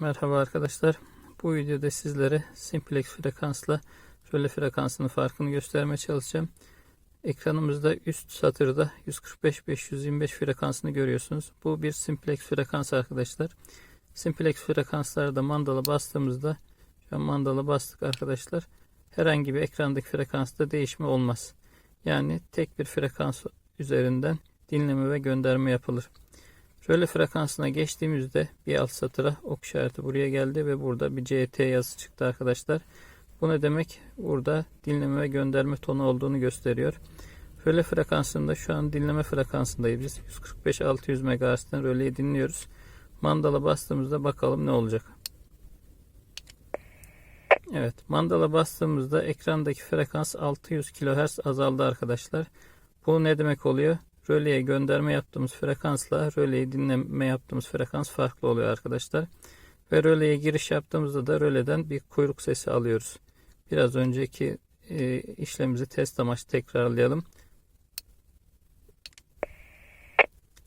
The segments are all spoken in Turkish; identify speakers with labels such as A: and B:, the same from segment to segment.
A: Merhaba arkadaşlar. Bu videoda sizlere simplex frekansla röle frekansının farkını göstermeye çalışacağım. Ekranımızda üst satırda 145-525 frekansını görüyorsunuz. Bu bir simplex frekans arkadaşlar. Simplex frekanslarda mandala bastığımızda şu an mandala bastık arkadaşlar. Herhangi bir ekrandaki frekansta değişme olmaz. Yani tek bir frekans üzerinden dinleme ve gönderme yapılır. Röle frekansına geçtiğimizde bir alt satıra ok işareti buraya geldi ve burada bir CT yazısı çıktı arkadaşlar. Bu ne demek? Burada dinleme ve gönderme tonu olduğunu gösteriyor. Röle frekansında şu an dinleme frekansındayız. Biz 145-600 MHz'den röleyi dinliyoruz. Mandala bastığımızda bakalım ne olacak. Evet, mandala bastığımızda ekrandaki frekans 600 kHz azaldı arkadaşlar. Bu ne demek oluyor? Röleye gönderme yaptığımız frekansla röleyi dinleme yaptığımız frekans farklı oluyor arkadaşlar. Ve röleye giriş yaptığımızda da röleden bir kuyruk sesi alıyoruz. Biraz önceki e, işlemimizi test amaçlı tekrarlayalım.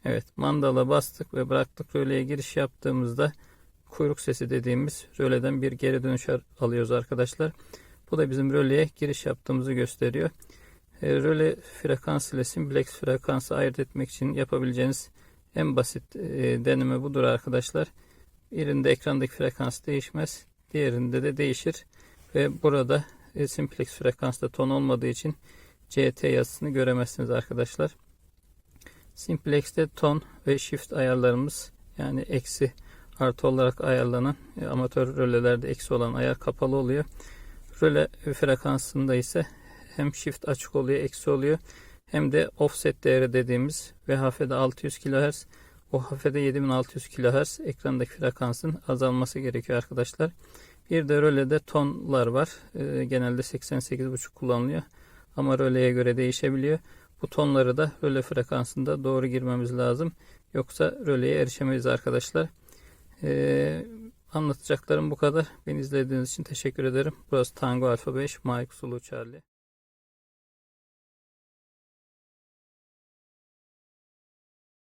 A: Evet mandala bastık ve bıraktık röleye giriş yaptığımızda kuyruk sesi dediğimiz röleden bir geri dönüş alıyoruz arkadaşlar. Bu da bizim röleye giriş yaptığımızı gösteriyor. E, röle frekans ile simplex frekansı ayırt etmek için yapabileceğiniz en basit e, deneme budur arkadaşlar. Birinde ekrandaki frekans değişmez. Diğerinde de değişir. Ve burada e, simplex frekansta ton olmadığı için CT yazısını göremezsiniz arkadaşlar. Simplex'te ton ve shift ayarlarımız yani eksi artı olarak ayarlanan amatör rölelerde eksi olan ayar kapalı oluyor. Röle frekansında ise hem shift açık oluyor, eksi oluyor. Hem de offset değeri dediğimiz VHF'de 600 kHz, OHF'de 7600 kHz ekrandaki frekansın azalması gerekiyor arkadaşlar. Bir de rölede tonlar var. Ee, genelde 88.5 kullanılıyor. Ama röleye göre değişebiliyor. Bu tonları da röle frekansında doğru girmemiz lazım. Yoksa röleye erişemeyiz arkadaşlar. Ee, anlatacaklarım bu kadar. Beni izlediğiniz için teşekkür ederim. Burası Tango Alfa 5, Mike Sulu Charlie.